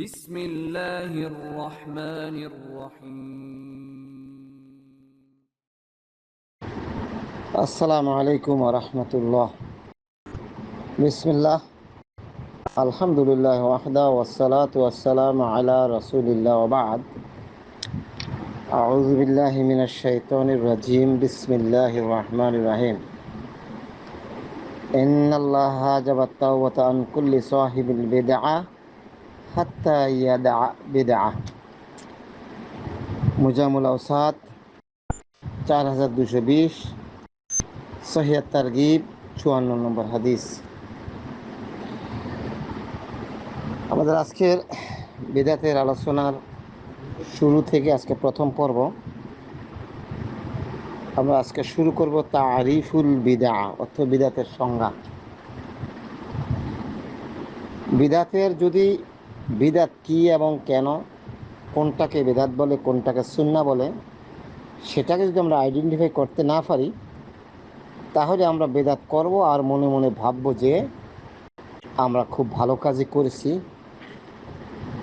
بسم الله الرحمن الرحيم. السلام عليكم ورحمة الله. بسم الله. الحمد لله وحده والصلاة والسلام على رسول الله وبعد. أعوذ بالله من الشيطان الرجيم. بسم الله الرحمن الرحيم. إن الله جبت التوبة عن كل صاحب البدعة. হাত্তা ইয়াদা বেদা মুজামুল আউসাদ চার হাজার দুশো বিশ। সহিয়া তারগিব, চুয়ান্ন নম্বর হাদিস। আমাদের আজকের বেদাতের আলোচনার শুরু থেকে আজকে প্রথম পর্ব। আমরা আজকে শুরু করব তারিফুল বিদা অর্থ বিদাতের সংজ্ঞা। বিদাতের যদি বিদাত কি এবং কেন, কোনটাকে বেদাত বলে, কোনটাকে সুন্না বলে, সেটাকে যদি আমরা আইডেন্টিফাই করতে না পারি, তাহলে আমরা বেদাত করব আর মনে মনে ভাববো যে আমরা খুব ভালো কাজই করেছি।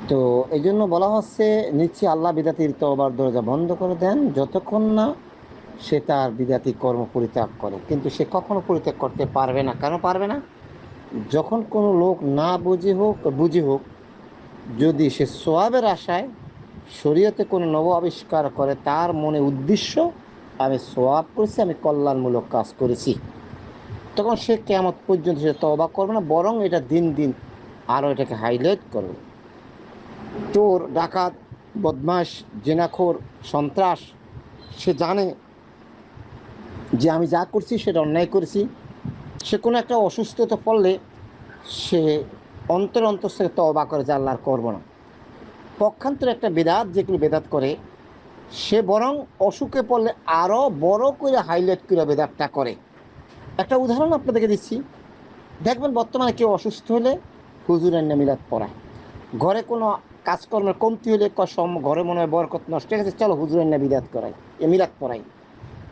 তো এই জন্য বলা হচ্ছে, নিচ্ছে আল্লাহ বিদাতির তবার দরজা বন্ধ করে দেন, যতক্ষণ না সে তার বিদাতি কর্ম পরিত্যাগ করে। কিন্তু সে কখনো পরিত্যাগ করতে পারবে না। কেন পারবে না? যখন কোনো লোক না বুঝে হোক বুঝে হোক যদি সে সোয়াবের আশায় শরীয়তে কোনো নব আবিষ্কার করে, তার মনে উদ্দেশ্য, আমি সোয়াব করেছি, আমি কল্যাণমূলক কাজ করেছি। তখন সে কেমন পর্যন্ত সে তবা করবে না, বরং এটা দিন দিন আরও এটাকে হাইলাইট করবে। চোর ডাকাত বদমাস জেনাখোর, সন্ত্রাস, সে জানে যে আমি যা করছি সেটা অন্যায় করেছি। সে কোনো একটা অসুস্থতা পড়লে সে অন্তর অন্তর থেকে তবা করে যে আল্লাহ আর করব না। পক্ষান্তরে একটা বেদাত যেগুলো বেদাত করে, সে বরং অসুখে পড়লে আরও বড় করে হাইলাইট করে বেদাতটা করে। একটা উদাহরণ আপনাদেরকে দিচ্ছি। দেখবেন বর্তমানে কেউ অসুস্থ হলে হুজুরের নামিলাত পড়ায়। ঘরে কোনো কাজকর্মের কমতি হলে সম, ঘরে মনে হয় বরকত নষ্ট হয়ে গেছে, চলো হুজুরের না বিদাত করাই, এ মিলাদ পড়াই।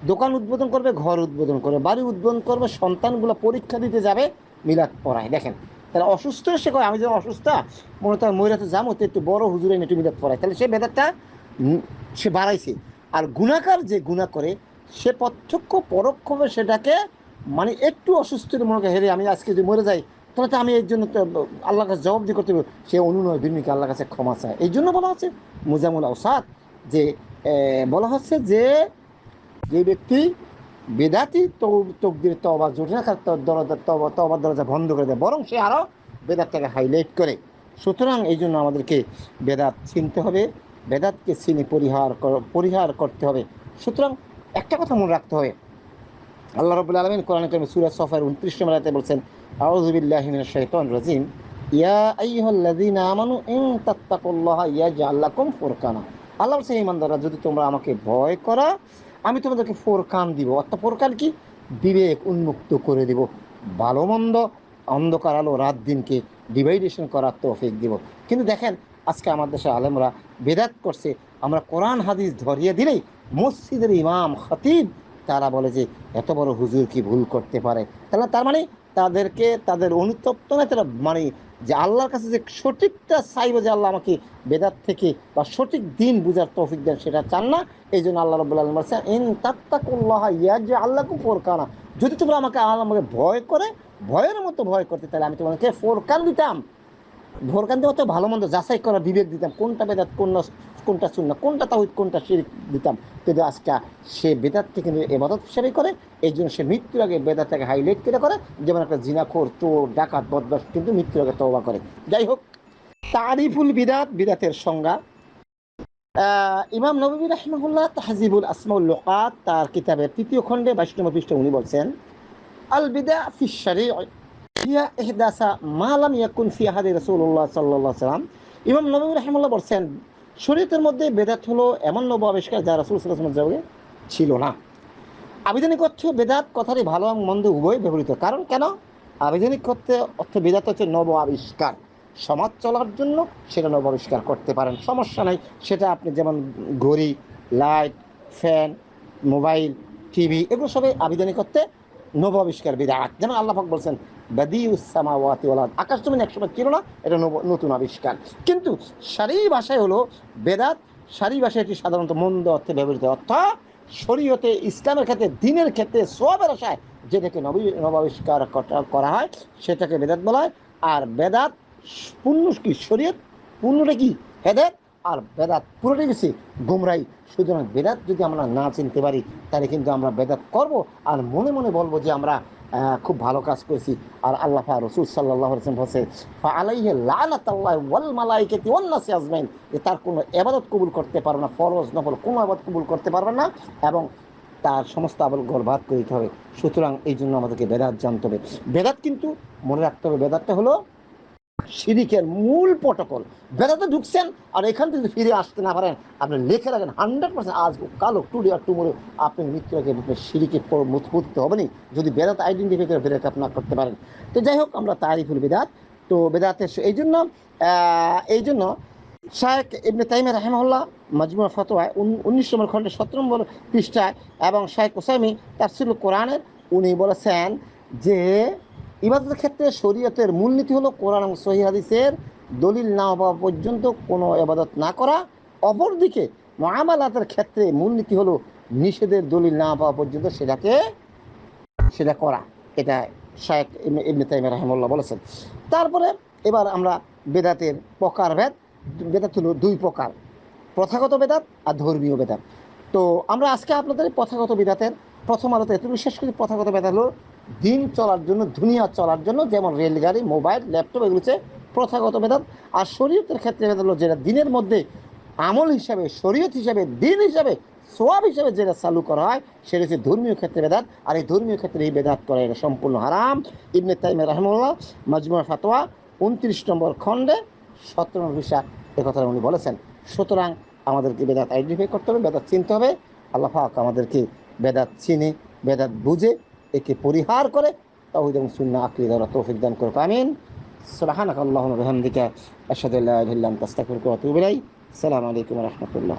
দোকান উদ্বোধন করবে, ঘর উদ্বোধন করবে, বাড়ি উদ্বোধন করবে, সন্তানগুলো পরীক্ষা দিতে যাবে, মিলাদ পড়ায়। দেখেন তাহলে অসুস্থ সে কয়, আমি যখন অসুস্থ, মনে তার মহিলাতে যাব তো একটু বড় হুজুরে একটু মিলাদ পড়ায়। তাহলে সে বেদাতটা সে বাড়াইছে। আর গুণাকার যে গুণা করে, সে প্রত্যক্ষ পরোক্ষভাবে সেটাকে মানে একটু অসুস্থ মনে হেরে আমি আজকে যদি মরে যাই, তাহলে তো আমি এর জন্য তো, আল্লাহর কাছে জবাব দিয়ে করতে পারব সে অনুনয় বিনিকে আল্লাহর কাছে ক্ষমা চায়। এই জন্য বলা হচ্ছে মুজামুল আওসাদ যে বলা হচ্ছে যে যে ব্যক্তি বেদাতি তকদির তবা জোটে দরজা তবা দরজা বন্ধ করে দেয়। বরং সে আরও বেদাতটাকে হাইলাইট করে। সুতরাং এই জন্য আমাদেরকে বেদাত চিনতে হবে, বেদাতকে চিনে পরিহার পরিহার করতে হবে। সুতরাং একটা কথা মনে রাখতে হবে। আল্লাহ রবুল্লা আলমিন কোরআন করিম সুরা সফার উনত্রিশ নম্বর আয়াতে বলছেন আউযুবিল্লাহি মিনাশ শাইতানির রাজিম। ইয়া আইয়ুহাল্লাযীনা আমানু ইন তাত্তাকুল্লাহা ইয়াজআল লাকুম ফুরকানা। আল্লাহ বলছেন ইমানদাররা যদি তোমরা আমাকে ভয় করা, আমি তোমাদেরকে ফোরকান দিব। অর্থাৎ ফোরকান কি? বিবেক উন্মুক্ত করে দিব। ভালো মন্দ অন্ধকার আলো রাত দিনকে ডিভাইডেশন করার তৌফিক দিব। কিন্তু দেখেন, আজকে আমার দেশে আলেমরা বেদাত করছে। আমরা কোরআন, হাদিস ধরিয়ে দিলেই মসজিদের ইমাম, খতিব, তারা বলে যে, এত বড় হুজুর কি ভুল করতে পারে? তাহলে তার মানে তাদেরকে, তাদের অনুতপ্ত না তারা মানে যে আল্লাহর কাছে যে সঠিকটা চাইব যে আল্লাহ আমাকে বেদার থেকে বা সঠিক দিন বুঝার তৌফিক দেন, সেটা চান না। এই জন্য আল্লাহ রব আলম ইন ইয়া যে আল্লাহকে ফোরকানা। যদি তোমরা আমাকে আল্লাহ আমাকে ভয় করে, ভয়ের মতো ভয় করতে, তাহলে আমি তোমাকে ফোরকান দিতাম। ভোরকান দিয়ে অত ভালো মন্দ যাচাই করা বিবেক দিতাম, কোনটা বেদাত কোন কোনটা শূন্য কোনটা তাহিদ কোনটা শিরিক দিতাম। কিন্তু আজকে সে বেদাত থেকে এবাদত হিসাবে করে, এই জন্য সে মৃত্যুর আগে বেদাতটাকে হাইলাইট করে করে, যেমন একটা জিনাখোর, চোর, ডাকাত বদমাস কিন্তু মৃত্যুর আগে তবা করে। যাই হোক, তারিফুল বিদাত, বিদাতের সংজ্ঞা। ইমাম নবী রাহমাহুল্লাহ তাহজিবুল আসমাউল লোকাত, তার কিতাবের তৃতীয় খণ্ডে বাইশ নম্বর পৃষ্ঠে উনি বলছেন, আল বিদা ফি শারি ইহদাসা মা লাম ইয়াকুন ফি আহাদি রাসূলুল্লাহ সাল্লাল্লাহু আলাইহি সাল্লাম ইমাম নবী রাহমাহুল্লাহ বলছেন, শরীয়তের মধ্যে বেদাত হলো এমন নব আবিষ্কার যা রাসূল আলাইহি ছিল না। আবেদনিক অর্থ বেদাত কথাটি ভালো এবং মন্দ উভয় ব্যবহৃত। কারণ কেন? আবেদনিক অর্থে অর্থ বেদাত হচ্ছে নব আবিষ্কার। সমাজ চলার জন্য সেটা নব আবিষ্কার করতে পারেন। সমস্যা নাই, সেটা আপনি যেমন ঘড়ি, লাইট, ফ্যান, মোবাইল, টিভি, এগুলো সবই আবেদনিক করতে নব আবিষ্কার, বিদাত। যেমন আল্লাহাক বলছেন আকাশ জমিন একসময় ছিল না, এটা নতুন আবিষ্কার। কিন্তু সারি ভাষায় হলো বেদাত, সারি ভাষায় এটি সাধারণত মন্দ অর্থে ব্যবহৃত। অর্থাৎ শরীয়তে ইসলামের ক্ষেত্রে, দিনের ক্ষেত্রে সোয়াবের আশায় যেটাকে নবী নবাবিষ্কার করা- হয়, সেটাকে বেদাত বলা হয়। আর বেদাত পূর্ণ কি? শরীয়ত পূর্ণটা কি? হেদাত আর বেদাত পুরোটাই বেশি গুমরাই সুতরাং বেদাত যদি আমরা না চিনতে পারি, তাহলে কিন্তু আমরা বেদাত করব। আর মনে মনে বলব যে আমরা খুব ভালো কাজ করেছি। আর আল্লাহ রসুল সাল্লাহ হোসেন বলছে ফা আলাইহে লানাতাল্লাহ ওয়াল মালাইকাতি অন্য সে আজমাইন। যে তার কোনো এবাদত কবুল করতে পারবে না, ফরজ নফল কোনো আবাদ কবুল করতে পারবে না এবং তার সমস্ত আবল গর্ভাত করে দিতে হবে। সুতরাং এই জন্য আমাদেরকে বেদাত জানতে হবে। বেদাত কিন্তু মনে রাখতে হবে, বেদাতটা হলো শিরিকের মূল প্রটোকল। বেদাতে ঢুকছেন আর এখান থেকে ফিরে আসতে না পারেন। আপনি লিখে রাখেন হান্ড্রেড পার্সেন্ট আজ কালো টুডে আর টুমোরো আপনি মৃত্যু আগে শিরিকে মজবুত হবে না যদি বেদাত আইডেন্টিফাই করে বেদাত আপনার করতে পারেন। তো যাই হোক, আমরা তারিফুল বেদাত। তো বেদাতের এই জন্য এই জন্য শায়েখ ইবনে তাইমে রাহেমহল্লা মাজমুয়া ফতোয়ায় উন- উনিশ নম্বর খণ্ডে সতেরো নম্বর পৃষ্ঠায় এবং শায়েখ ওসাইমি তাফসিল কোরআনের উনি বলেছেন যে ইবাদতের ক্ষেত্রে শরীয়তের মূলনীতি হলো কোরআন এবং সহি হাদিসের দলিল না হওয়া পর্যন্ত কোনো ইবাদত না করা। অপরদিকে মহামালাতের ক্ষেত্রে মূলনীতি হলো নিষেধের দলিল না পাওয়া পর্যন্ত সেটাকে, সেটা করা। এটা শায়েখ ইবনে- ইবনে তাইমিয়া বলেছেন। তারপরে এবার আমরা বেদাতের প্রকারভেদ বেদাত হলো দুই প্রকার, প্রথাগত বেদাত আর ধর্মীয় বেদাত। তো আমরা আজকে আপনাদের প্রথাগত বেদাতের প্রথম আলোতে এত বিশেষ করে। প্রথাগত বেদাত হলো দিন চলার জন্য, দুনিয়া চলার জন্য, যেমন রেলগাড়ি, মোবাইল, ল্যাপটপ, এগুলো হচ্ছে প্রথাগত বেদাত আর শরীয়তের ক্ষেত্রে বেদাত হলো যেটা দিনের মধ্যে আমল হিসাবে, শরীয়ত হিসাবে, দিন হিসাবে সোয়াব হিসাবে যেটা চালু করা হয়, সেটা হচ্ছে ধর্মীয় ক্ষেত্রে বেদাত আর এই ধর্মীয় ক্ষেত্রে এই বেদাত করা এটা সম্পূর্ণ হারাম। ইবনে তাইমে রহমুল্লাহ মাজমুয়া ফাতোয়া উনত্রিশ নম্বর খণ্ডে সতেরো নম্বর বিষয় এ কথা উনি বলেছেন। সুতরাং আমাদেরকে বেদাত আইডেন্টিফাই করতে হবে বেদাত চিনতে হবে। আল্লাহ আমাদেরকে বেদাত চিনে বেদাত বুঝে একে পরিহার করে তাহিদ এবং সুন্না আকলি দ্বারা তৌফিক দান করবে আমিন। সুবহানাক আল্লাহুম্মা রহমদিকা আসাদুল্লাহ তাস্তাকুর ইলাইক। আসসালামু আলাইকুম রাহমাতুল্লাহ।